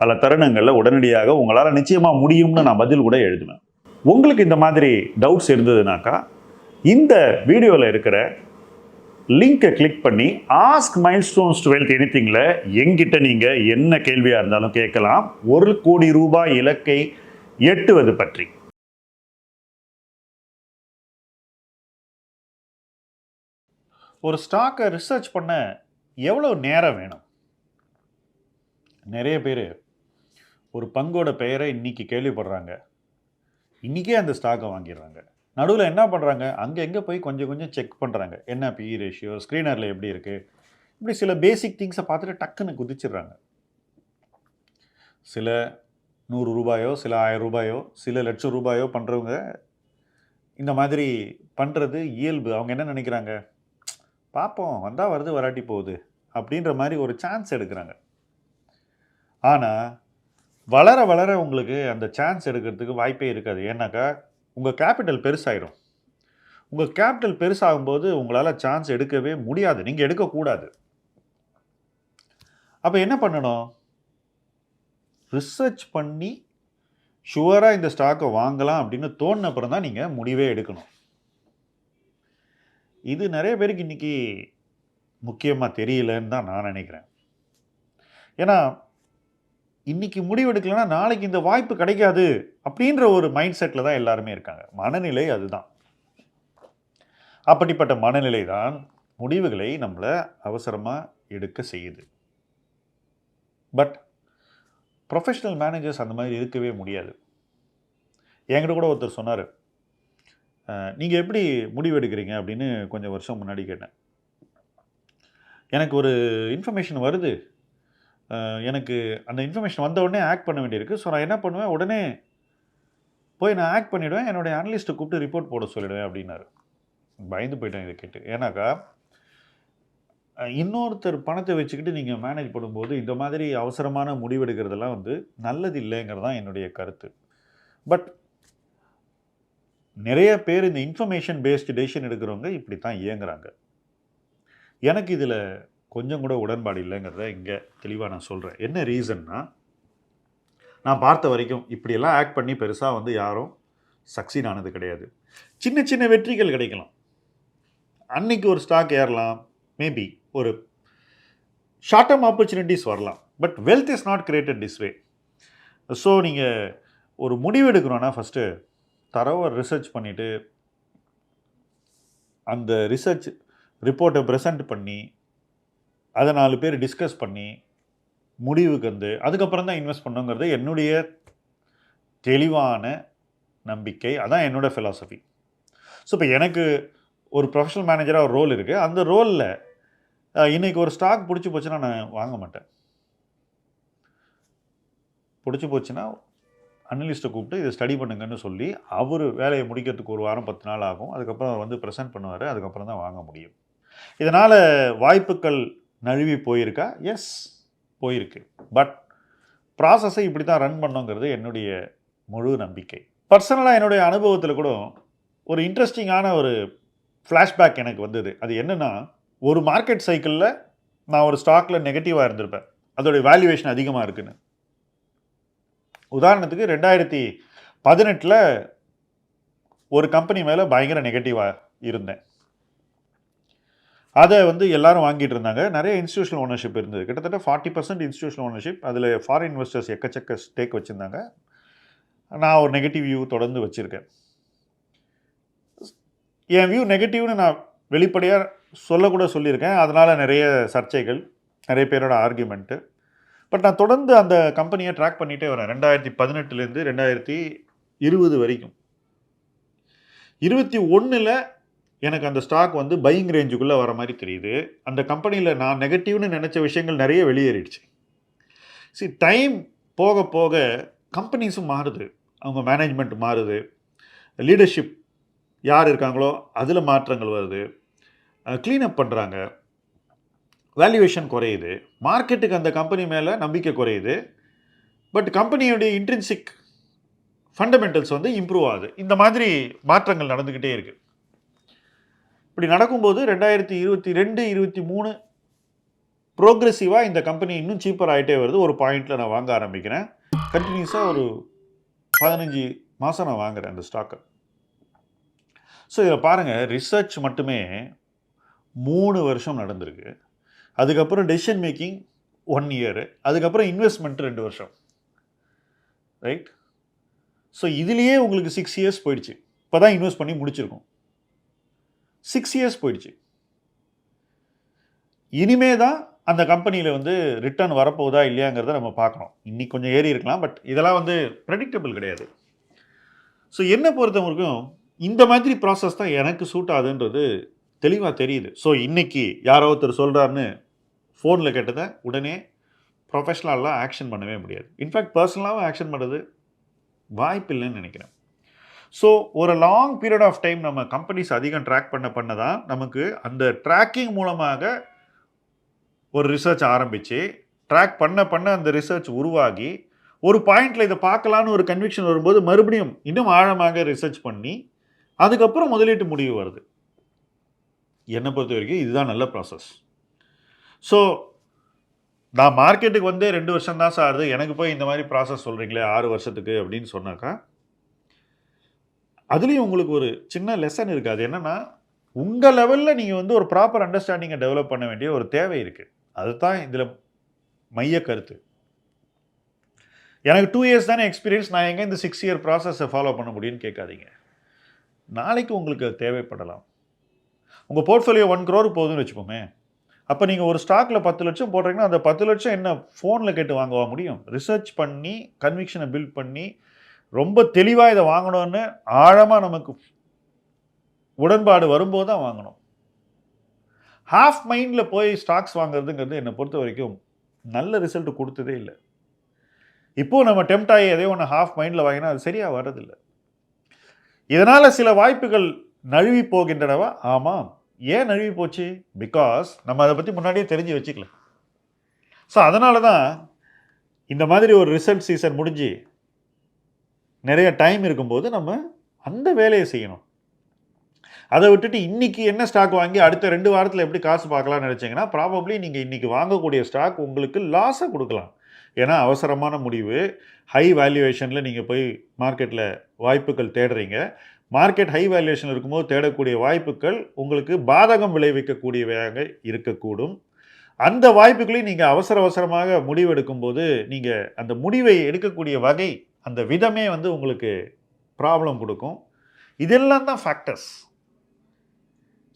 பல தருணங்களில் உடனடியாக உங்களால் நிச்சயமாக முடியும்னு நான் பதில் கூட எழுதுவேன் உங்களுக்கு இந்த மாதிரி டவுட்ஸ் இருந்ததுனாக்கா இந்த வீடியோவில் இருக்கிற லிங்கை கிளிக் பண்ணி ஆஸ்க் மைல் ஸ்டோன்ஸ் டுவெல்த் எனித்திங்கில் எங்கிட்ட நீங்கள் என்ன கேள்வியாக இருந்தாலும் கேட்கலாம். ஒரு கோடி ரூபாய் இலக்கை எட்டுவது பற்றி. ஒரு ஸ்டாக்கை ரிசர்ச் பண்ண எவ்வளோ நேரம் வேணும்? நிறைய பேர் ஒரு பங்கோட பெயரை இன்னைக்கு கேள்விப்படுறாங்க. இன்றைக்கே அந்த ஸ்டாக்கை வாங்கிடுறாங்க. நடுவில் என்ன பண்ணுறாங்க அங்கே எங்கே போய் கொஞ்சம் கொஞ்சம் செக் பண்ணுறாங்க என்ன பிஇ ரேஷியோ ஸ்க்ரீனரில் எப்படி இருக்குது இப்படி சில பேசிக் திங்ஸை பார்த்துட்டு டக்குன்னு குதிச்சிடுறாங்க. சில நூறு ரூபாயோ சில ஆயிரம் ரூபாயோ சில லட்சம் ரூபாயோ பண்ணுறவங்க இந்த மாதிரி பண்ணுறது இயல்பு. அவங்க என்ன நினைக்கிறாங்க? பார்ப்போம் வந்தால் வருது வராட்டி போகுது அப்படின்ற மாதிரி ஒரு சான்ஸ் எடுக்கிறாங்க. ஆனால் வளர வளர உங்களுக்கு அந்த சான்ஸ் எடுக்கிறதுக்கு வாய்ப்பே இருக்காது. ஏன்னாக்கா உங்கள் கேபிட்டல் பெருசாயிரும். உங்கள் கேபிட்டல் பெருசாகும்போது உங்களால் சான்ஸ் எடுக்கவே முடியாது. நீங்கள் எடுக்கக்கூடாது. அப்போ என்ன பண்ணணும்? ரிசர்ச் பண்ணி ஷுவராக இந்த ஸ்டாக்கை வாங்கலாம் அப்படின்னு தோணுனப்புறம் தான் நீங்கள் முடிவே எடுக்கணும். இது நிறைய பேருக்கு இன்றைக்கி முக்கியமாக தெரியலன்னு தான் நான் நினைக்கிறேன். ஏன்னா இன்றைக்கி முடிவெடுக்கலைன்னா நாளைக்கு இந்த வாய்ப்பு கிடைக்காது அப்படின்ற ஒரு மைண்ட் செட்டில் தான் எல்லாருமே இருக்காங்க. மனநிலை அதுதான். அப்படிப்பட்ட மனநிலை தான் முடிவுகளை நம்மளை அவசரமாக எடுக்க செய்யுது. பட் ப்ரொஃபஷ்னல் மேனேஜர்ஸ் அந்த மாதிரி இருக்கவே முடியாது. என்கிட்ட கூட ஒருத்தர் சொன்னார் நீங்கள் எப்படி முடிவு எடுக்கிறீங்க அப்படின்னு கொஞ்சம் வருஷம் முன்னாடி கேட்டேன். எனக்கு ஒரு இன்ஃபர்மேஷன் வருது. எனக்கு அந்த இன்ஃபர்மேஷன் வந்த உடனே ஆக்ட் பண்ண வேண்டியிருக்கு. ஸோ நான் என்ன பண்ணுவேன்? உடனே போய் நான் ஆக்ட் பண்ணிவிடுவேன் என்னுடைய அனலிஸ்ட்டை கூப்பிட்டு ரிப்போர்ட் போட சொல்லிடுவேன் அப்படின்னாரு. பயந்து போயிட்டேன் இதை கேட்டு. ஏன்னாக்கா இன்னொருத்தர் பணத்தை வச்சுக்கிட்டு நீங்கள் மேனேஜ் பண்ணும்போது இந்த மாதிரி அவசரமான முடிவெடுக்கிறதெல்லாம் வந்து நல்லது இல்லைங்கிறது தான் என்னுடைய கருத்து. பட் நிறைய பேர் இந்த இன்ஃபர்மேஷன் பேஸ்டு டெசிஷன் எடுக்கிறவங்க இப்படி தான் இயங்குறாங்க. எனக்கு இதில் கொஞ்சம் கூட உடன்பாடு இல்லைங்கிறத இங்கே தெளிவாக நான் சொல்கிறேன் என்ன ரீசன்னா நான் பார்த்த வரைக்கும் இப்படியெல்லாம் ஆக்ட் பண்ணி பெருசாக வந்து யாரும் சக்சீட் ஆனது கிடையாது. சின்ன சின்ன வெற்றிகள் கிடைக்கலாம். அன்னைக்கு ஒரு ஸ்டாக் ஏறலாம் மேபி ஒரு ஷார்ட் டேர்ம் ஆப்பர்ச்சுனிட்டிஸ் வரலாம். But wealth is not created this way so நீங்கள் ஒரு முடிவு எடுக்கணும்னா ஃபஸ்ட்டு தரவை ரிசர்ச் பண்ணிவிட்டு அந்த ரிசர்ச் ரிப்போர்ட்டை ப்ரெசென்ட் பண்ணி அதை நாலு பேர் டிஸ்கஸ் பண்ணி முடிவுக்கு வந்து அதுக்கப்புறம் தான் இன்வெஸ்ட் பண்ணுங்கிறது என்னுடைய தெளிவான நம்பிக்கை. அதான் என்னோடய ஃபிலாசபி ஸோ இப்போ எனக்கு ஒரு ப்ரொஃபஷனல் மேனேஜராக ஒரு ரோல் இருக்குது அந்த ரோலில் இன்றைக்கி ஒரு ஸ்டாக் பிடிச்சி போச்சுன்னா நான் வாங்க மாட்டேன். பிடிச்சி போச்சுன்னா அனலிஸ்ட்டை கூப்பிட்டு இதை ஸ்டடி பண்ணுங்கன்னு சொல்லி அவர் வேலையை முடிக்கிறதுக்கு ஒரு வாரம் பத்து நாள் ஆகும். அதுக்கப்புறம் அவர் வந்து ப்ரெசென்ட் பண்ணுவார். அதுக்கப்புறம் தான் வாங்க முடியும். இதனால் வாய்ப்புகள் நழுவி போயிருக்கா? எஸ் போயிருக்கு. பட் ப்ராசஸை இப்படி தான் ரன் பண்ணோங்கிறது என்னுடைய முழு நம்பிக்கை. பர்சனலாக என்னுடைய அனுபவத்தில் கூட ஒரு இன்ட்ரெஸ்டிங்கான ஒரு ஃப்ளாஷ்பேக் எனக்கு வந்தது. அது என்னென்னா ஒரு மார்க்கெட் சைக்கிளில் நான் ஒரு ஸ்டாக்கில் நெகட்டிவாக இருந்திருப்பேன். அதோடைய வேல்யூவேஷன் அதிகமாக இருக்குன்னு. உதாரணத்துக்கு ரெண்டாயிரத்தி பதினெட்டில் ஒரு கம்பெனி மேலே பயங்கர நெகட்டிவாக இருந்தேன். அதை வந்து எல்லாரும் வாங்கிட்டு இருந்தாங்க. நிறைய இன்ஸ்டியூஷனல் ஓனர்ஷிப் இருந்தது. கிட்டத்தட்ட ஃபார்ட்டி பர்சன்ட் இன்ஸ்டியூஷனல் ஓனர்ஷிப் அதில் ஃபாரின் இன்வெஸ்டர்ஸ் எக்கச்சக்க ஸ்டேக் வச்சுருந்தாங்க. நான் ஒரு நெகட்டிவ் வியூ தொடர்ந்து வச்சுருக்கேன். என் வியூ நெகட்டிவ்னு நான் வெளிப்படையாக சொல்லக்கூட சொல்லியிருக்கேன். அதனால் நிறைய சர்ச்சைகள் நிறைய பேரோட ஆர்கியூமெண்ட்டு பட் நான் தொடர்ந்து அந்த கம்பெனியை ட்ராக் பண்ணிகிட்டே வரேன். ரெண்டாயிரத்தி பதினெட்டுலேருந்து ரெண்டாயிரத்தி இருபது வரைக்கும். இருபத்தி ஒன்றில் எனக்கு அந்த ஸ்டாக் வந்து பையிங் ரேஞ்சுக்குள்ளே வர மாதிரி தெரியுது. அந்த கம்பெனியில் நான் நெகட்டிவ்னு நினச்ச விஷயங்கள் நிறைய வெளியேறிடுச்சு. சி டைம் போக போக கம்பெனிஸும் மாறுது. அவங்க மேனேஜ்மெண்ட் மாறுது. லீடர்ஷிப் யார் இருக்காங்களோ அதில் மாற்றங்கள் வருது. க்ளீனப் பண்ணுறாங்க வேல்யூவேஷன் குறையுது. மார்க்கெட்டுக்கு அந்த கம்பெனி மேலே நம்பிக்கை குறையுது. பட் கம்பெனியுடைய இன்ட்ரின்சிக் ஃபண்டமெண்டல்ஸ் வந்து இம்ப்ரூவ் ஆகுது. இந்த மாதிரி மாற்றங்கள் நடந்துக்கிட்டே இருக்குது இப்படி நடக்கும்போது ரெண்டாயிரத்தி இருபத்தி ரெண்டு இருபத்தி மூணு ப்ரோக்ரெசிவாக இந்த கம்பெனி இன்னும் சீப்பர் ஆகிட்டே வருது. ஒரு பாயிண்டில் நான் வாங்க ஆரம்பிக்கிறேன். கண்டினியூஸாக ஒரு பதினஞ்சு மாதம் நான் வாங்குறேன் அந்த ஸ்டாக்கை ஸோ இதில் பாருங்கள் ரிசர்ச் மட்டுமே மூணு வருஷம் நடந்திருக்கு. அதுக்கப்புறம் டெசிஷன் மேக்கிங் ஒன் இயரு அதுக்கப்புறம் இன்வெஸ்ட்மெண்ட் ரெண்டு வருஷம். ரைட் ஸோ இதுலேயே உங்களுக்கு சிக்ஸ் இயர்ஸ் போயிடுச்சு. இப்போ தான் இன்வெஸ்ட் பண்ணி முடிச்சிருக்கோம். சிக்ஸ் இயர்ஸ் போயிடுச்சு. இனிமே தான் அந்த கம்பெனியில் வந்து ரிட்டர்ன் வரப்போகுதா இல்லையாங்கிறத நம்ம பார்க்கணும். இன்னைக்கு கொஞ்சம் ஏறி இருக்கலாம் பட் இதெல்லாம் வந்து ப்ரெடிக்டபிள் கிடையாது. ஸோ என்னை பொறுத்த வரைக்கும் இந்த மாதிரி ப்ராசஸ் தான் எனக்கு சூட் ஆகுதுன்றது தெளிவாக தெரியுது. ஸோ இன்னைக்கு யாரோ ஒருத்தர் சொல்கிறாருன்னு ஃபோனில் கேட்டதை உடனே ப்ரொஃபஷ்னலாலாம் ஆக்ஷன் பண்ணவே முடியாது. இன்ஃபேக்ட் பர்சனலாகவும் ஆக்ஷன் பண்ணுறது வாய்ப்பு இல்லைன்னு நினைக்கிறேன். ஸோ ஒரு லாங் பீரியட் ஆஃப் டைம் நம்ம கம்பெனிஸ் அதிகம் ட்ராக் பண்ண பண்ண தான் நமக்கு அந்த ட்ராக்கிங் மூலமாக ஒரு ரிசர்ச் ஆரம்பித்து ட்ராக் பண்ண பண்ண அந்த ரிசர்ச் உருவாகி ஒரு பாயிண்டில் இதை பார்க்கலான்னு ஒரு கன்விக்ஷன் வரும்போது மறுபடியும் இன்னும் ஆழமாக ரிசர்ச் பண்ணி அதுக்கப்புறம் முதலீட்டு முடிவு வருது. என்னை பொறுத்த வரைக்கும் இதுதான் நல்ல ப்ராசஸ் ஸோ நான் மார்க்கெட்டுக்கு வந்து ரெண்டு வருஷம் தான் சார் ஆகுது. எனக்கு போய் இந்த மாதிரி ப்ராசஸ் சொல்கிறீங்களே ஆறு வருஷத்துக்கு அப்படின்னு சொன்னாக்கா அதுலேயும் உங்களுக்கு ஒரு சின்ன லெசன் இருக்குது அது என்னென்னா உங்கள் லெவலில் நீங்கள் வந்து ஒரு ப்ராப்பர் அண்டர்ஸ்டாண்டிங்கை டெவலப் பண்ண வேண்டிய ஒரு தேவை இருக்குது அதுதான் இதில் மைய கருத்து. எனக்கு டூ இயர்ஸ் தானே எக்ஸ்பீரியன்ஸ் நான் எங்கே இந்த சிக்ஸ் இயர் ப்ராசஸை ஃபாலோ பண்ண முடியும்னு கேட்காதீங்க. நாளைக்கு உங்களுக்கு அது தேவைப்படலாம். உங்கள் போர்ட்ஃபோலியோ ஒன் க்ரோர் போகுதுன்னு வச்சுப்போமே அப்போ நீங்கள் ஒரு ஸ்டாக்கில் பத்து லட்சம் போடுறீங்கன்னா அந்த பத்து லட்சம் என்ன ஃபோனில் கேட்டு வாங்கவா முடியும்? ரிசர்ச் பண்ணி கன்விக்ஷனை பில்ட் பண்ணி ரொம்ப தெளிவாக இதை வாங்கணும்னு ஆழமாக நமக்கு உடன்பாடு வரும்போது தான் வாங்கணும். ஹாஃப் மைண்டில் போய் ஸ்டாக்ஸ் வாங்குறதுங்கிறது என்னை பொறுத்த வரைக்கும் நல்ல ரிசல்ட் கொடுத்ததே இல்லை. இப்போது நம்ம டெம்ட் ஆகி எதையோ ஒன்று ஹாஃப் மைண்டில் வாங்கினா அது சரியாக வர்றதில்லை. இதனால் சில வாய்ப்புகள் நழுவி போகின்றனவா? ஆமாம் ஏன் நழுவி போச்சு? பிகாஸ் நம்ம அதை பற்றி முன்னாடியே தெரிஞ்சு வச்சுக்கல. ஸோ அதனால தான் இந்த மாதிரி ஒரு ரிசல்ட் சீசன் முடிஞ்சு நிறைய டைம் இருக்கும்போது நம்ம அந்த வேலையை செய்யணும். அதை விட்டுட்டு இன்றைக்கி என்ன ஸ்டாக் வாங்கி அடுத்த ரெண்டு வாரத்தில் எப்படி காசு பார்க்கலாம்னு நினச்சிங்கன்னா ப்ராபப்ளி நீங்கள் இன்றைக்கி வாங்கக்கூடிய ஸ்டாக் உங்களுக்கு லாஸை கொடுக்கலாம். ஏன்னா அவசரமான முடிவு. ஹை வேல்யூவேஷனில் நீங்கள் போய் மார்க்கெட்டில் வாய்ப்புகள் தேடுறீங்க. மார்க்கெட் ஹை வேல்யூவேஷன் இருக்கும்போது தேடக்கூடிய வாய்ப்புகள் உங்களுக்கு பாதகம் விளைவிக்கக்கூடியவையாக இருக்கக்கூடும். அந்த வாய்ப்புகளையும் நீங்கள் அவசர அவசரமாக முடிவெடுக்கும்போது நீங்கள் அந்த முடிவை எடுக்கக்கூடிய வகை அந்த விதமே வந்து உங்களுக்கு ப்ராப்ளம் கொடுக்கும். இதெல்லாம் தான் ஃபேக்டர்ஸ்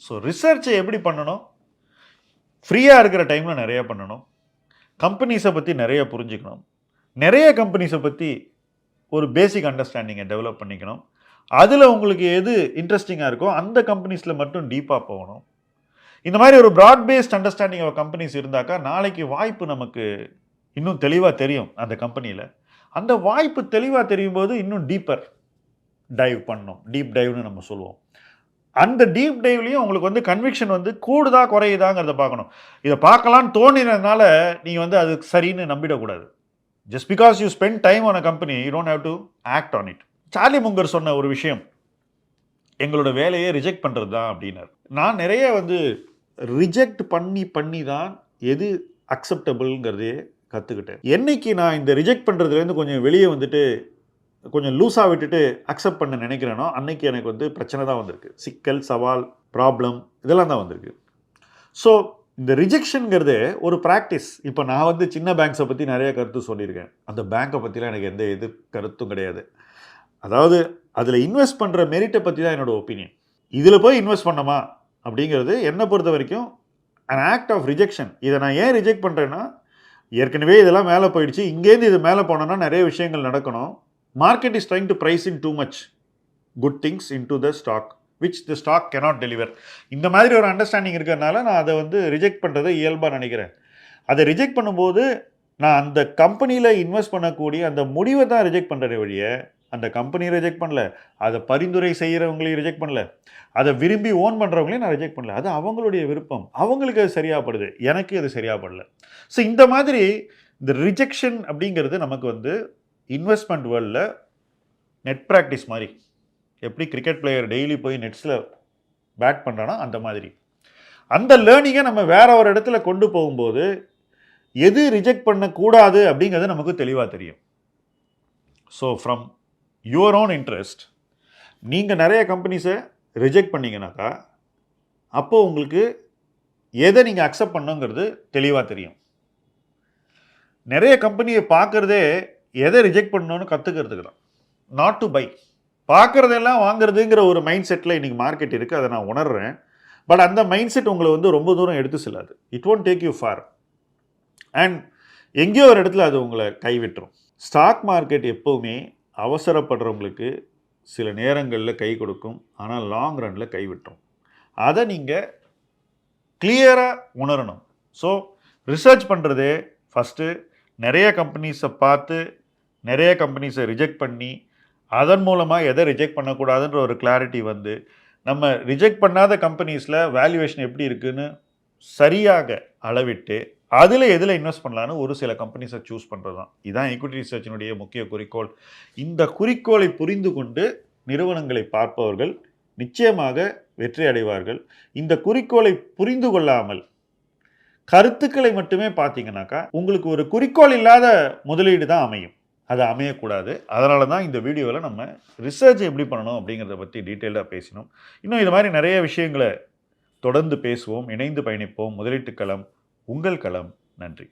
ஸோ ரிசர்ச்சை எப்படி பண்ணணும்? ஃப்ரீயாக இருக்கிற டைமில் நிறைய பண்ணணும். கம்பெனிஸை பற்றி நிறைய புரிஞ்சுக்கணும். நிறைய கம்பெனிஸை பற்றி ஒரு பேசிக் அண்டர்ஸ்டாண்டிங்கை டெவலப் பண்ணிக்கணும். அதில் உங்களுக்கு எது இன்ட்ரெஸ்டிங்காக இருக்கோ அந்த கம்பெனிஸில் மட்டும் டீப்பாக போகணும். இந்த மாதிரி ஒரு broad based understanding of companies இருந்தாக்கா நாளைக்கு வாய்ப்பு நமக்கு இன்னும் தெளிவாக தெரியும் அந்த கம்பெனியில் அந்த வாய்ப்பு தெளிவாக தெரியும் போது இன்னும் டீப்பர் டைவ் பண்ணணும். டீப் டைவ்னு நம்ம சொல்லுவோம். அந்த டீப் டைவ்லேயும் உங்களுக்கு வந்து கன்விக்ஷன் வந்து கூடுதா குறையுதாங்கிறத பார்க்கணும். இதை பார்க்கலான்னு தோணினதுனால நீங்கள் வந்து அது சரின்னு நம்பிடக்கூடாது. Just because you spend time on a company you don't have to act on it Charlie Munger சொன்ன ஒரு விஷயம் எங்களோட வேலையை ரிஜெக்ட் பண்ணுறது தான் அப்படின்னார். நான் நிறைய வந்து ரிஜெக்ட் பண்ணி பண்ணி தான் எது அக்செப்டபுள்ங்கிறதே கற்றுக்கிட்டேன் என்னைக்கு நான் இந்த ரிஜெக்ட் பண்ணுறதுலேருந்து கொஞ்சம் வெளியே வந்துட்டு கொஞ்சம் லூஸாக விட்டுட்டு அக்செப்ட் பண்ண நினைக்கிறேனோ அன்னைக்கு எனக்கு வந்து பிரச்சனை தான் வந்திருக்கு. சிக்கல் சவால் ப்ராப்ளம் இதெல்லாம் தான் வந்திருக்கு. ஸோ இந்த ரிஜெக்ஷனுங்கிறது ஒரு ப்ராக்டிஸ் இப்போ நான் வந்து சின்ன பேங்க்ஸை பற்றி நிறைய கருத்து சொல்லியிருக்கேன். அந்த பேங்க்கை பற்றிலாம் எனக்கு எந்த எது கருத்தும் கிடையாது. அதாவது அதில் இன்வெஸ்ட் பண்ணுற மெரிட்டை பற்றி தான் என்னோடய ஒப்பீனியன் இதில் போய் இன்வெஸ்ட் பண்ணமா அப்படிங்கிறது என்னை பொறுத்த வரைக்கும் அன் ஆக்ட் ஆஃப் ரிஜெக்ஷன் இதை நான் ஏன் ரிஜெக்ட் பண்ணுறேன்னா ஏற்கனவே இதெல்லாம் மேலே போயிடுச்சு. இங்கேருந்து இது மேலே போனோன்னா நிறைய விஷயங்கள் நடக்கணும். Market is trying to price in too much good things into the stock which the stock cannot deliver இந்த மாதிரி ஒரு அண்டர்ஸ்டாண்டிங் இருக்கிறதுனால நான் அதை வந்து ரிஜெக்ட் பண்ணுறதை இயல்பாக நினைக்கிறேன். அதை ரிஜெக்ட் பண்ணும்போது நான் அந்த கம்பெனியில் இன்வெஸ்ட் பண்ணக்கூடிய அந்த முடிவை தான் ரிஜெக்ட் பண்ணுறே வழியை அந்த கம்பெனியை ரிஜெக்ட் பண்ணல. அதை பரிந்துரை செய்கிறவங்களையும் ரிஜெக்ட் பண்ணல. அதை விரும்பி ஓன் பண்ணுறவங்களையும் நான் ரிஜெக்ட் பண்ணல. அது அவங்களுடைய விருப்பம். அவங்களுக்கு அது சரியாகப்படுது. எனக்கு அது சரியாகப்படல. ஸோ இந்த மாதிரி இந்த ரிஜெக்ஷன் அப்படிங்கிறது நமக்கு வந்து இன்வெஸ்ட்மெண்ட் வேர்ல்டில் நெட் ப்ராக்டிஸ் மாதிரி. எப்படி கிரிக்கெட் பிளேயர் டெய்லி போய் நெட்ஸில் பேட் பண்ணுறானோ அந்த மாதிரி. அந்த லேர்னிங்கை நம்ம வேற ஒரு இடத்துல கொண்டு போகும்போது எது ரிஜெக்ட் பண்ணக்கூடாது அப்படிங்கிறது நமக்கு தெளிவாக தெரியும். So from your own interest நீங்கள் நிறைய கம்பெனிஸை ரிஜெக்ட் பண்ணீங்கன்னாக்கா அப்போது உங்களுக்கு எதை நீங்கள் அக்செப்ட் பண்ணுங்கிறது தெளிவாக தெரியும். நிறைய கம்பெனியை பார்க்குறதே எதை ரிஜெக்ட் பண்ணணும்னு கற்றுக்கிறதுக்கு தான். நாட் டு பை பார்க்குறதெல்லாம் வாங்குறதுங்கிற ஒரு மைண்ட் செட்டில் இன்றைக்கி மார்க்கெட் இருக்குது அதை நான் உணர்றேன். பட் அந்த மைண்ட் செட் உங்களை வந்து ரொம்ப தூரம் எடுத்து செல்லாது. It won't take you far and எங்கேயோ ஒரு இடத்துல அது உங்களை கைவிட்டுரும். ஸ்டாக் மார்க்கெட் எப்போவுமே அவசரப்படுறவங்களுக்கு சில நேரங்களில் கை கொடுக்கும் ஆனால் லாங் ரனில் கைவிட்டுரும் அதை நீங்கள் கிளியராக உணரணும். ஸோ ரிசர்ச் பண்ணுறதே ஃபஸ்ட்டு நிறைய கம்பெனிஸை பார்த்து நிறைய கம்பெனிஸை ரிஜெக்ட் பண்ணி அதன் மூலமாக எதை ரிஜெக்ட் பண்ணக்கூடாதுன்ற ஒரு கிளாரிட்டி வந்து நம்ம ரிஜெக்ட் பண்ணாத கம்பெனிஸில் வேல்யூவேஷன் எப்படி இருக்குன்னு சரியாக அளவிட்டு அதில் எதில் இன்வெஸ்ட் பண்ணலான்னு ஒரு சில கம்பெனிஸை சூஸ் பண்ணுறது தான் இதுதான் equity ரிசர்ச்சினுடைய முக்கிய குறிக்கோள். இந்த குறிக்கோளை புரிந்து கொண்டு நிறுவனங்களை பார்ப்பவர்கள் நிச்சயமாக வெற்றி அடைவார்கள். இந்த குறிக்கோளை புரிந்து கொள்ளாமல் கருத்துக்களை மட்டுமே பார்த்தீங்கன்னாக்கா உங்களுக்கு ஒரு குறிக்கோள் இல்லாத முதலீடு தான் அமையும். அது அமையக்கூடாது. அதனால தான் இந்த வீடியோவில் நம்ம ரிசர்ச் எப்படி பண்ணணும் அப்படிங்கிறத பற்றி டீட்டெயிலாக பேசினோம். இன்னும் இது மாதிரி நிறைய விஷயங்களை தொடர்ந்து பேசுவோம் இணைந்து பயணிப்போம். முதலீட்டு களம் உங்கள் களம் நன்றி.